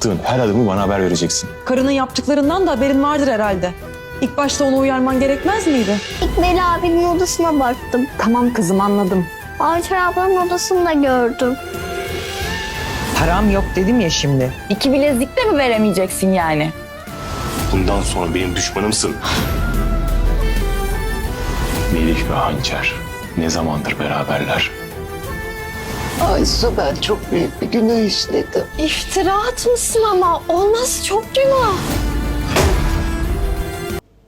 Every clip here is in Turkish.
Attığın her adımı bana haber vereceksin. Karının yaptıklarından da haberin vardır herhalde. İlk başta onu uyarman gerekmez miydi? İlk Veli abinin odasına baktım. Tamam kızım anladım. Avcı ablanın odasını da gördüm. Param yok dedim ya şimdi. İki bilezik de mi veremeyeceksin yani? Bundan sonra benim düşmanımsın. Melih ve Hançer ne zamandır beraberler? Aysu ben çok büyük bir günah işledim. İftira atmışsın ama olmaz çok günah.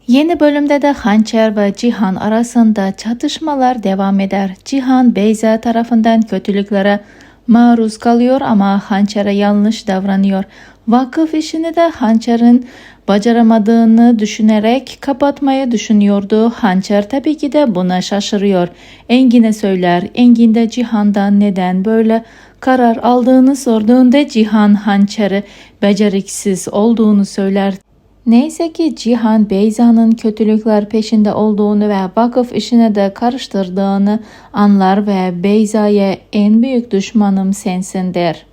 Yeni bölümde de Hançer ve Cihan arasında çatışmalar devam eder. Cihan Beyza tarafından kötülüklere maruz kalıyor ama Hançer'e yanlış davranıyor. Vakıf işini de Hançer'in bacaramadığını düşünerek kapatmayı düşünüyordu. Hançer tabii ki de buna şaşırıyor. Engin'e söyler. Engin de Cihan'dan neden böyle karar aldığını sorduğunda Cihan Hançer'i beceriksiz olduğunu söyler. Neyse ki Cihan Beyza'nın kötülükler peşinde olduğunu ve vakıf işine de karıştırdığını anlar ve Beyza'ya en büyük düşmanım sensin der.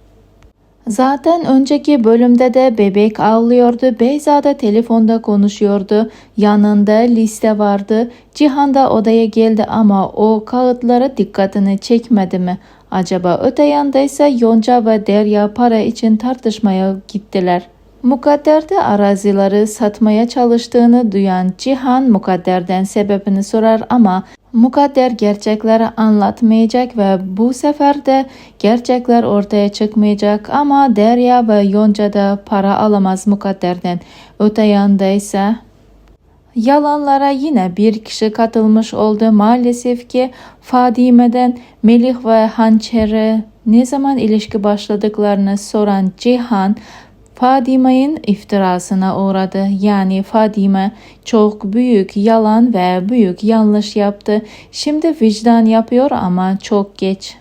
Zaten önceki bölümde de bebek ağlıyordu. Beyza da telefonda konuşuyordu. Yanında liste vardı. Cihan da odaya geldi ama o kağıtlara dikkatini çekmedi mi? Acaba öte yandaysa Yonca ve Derya para için tartışmaya gittiler. Mukadder de arazileri satmaya çalıştığını duyan Cihan Mukadder'den sebebini sorar ama Mukadder gerçekleri anlatmayacak ve bu sefer de gerçekler ortaya çıkmayacak ama Derya ve Yonca da para alamaz Mukadder'den. Öte yanda ise Yalanlara yine bir kişi katılmış oldu. Maalesef ki Fadime'den Melih ve Hançer'e ne zaman ilişki başladıklarını soran Cihan Fadime'nin iftirasına uğradı. Yani Fadime çok büyük yalan ve büyük yanlış yaptı. Şimdi vicdan yapıyor ama çok geç.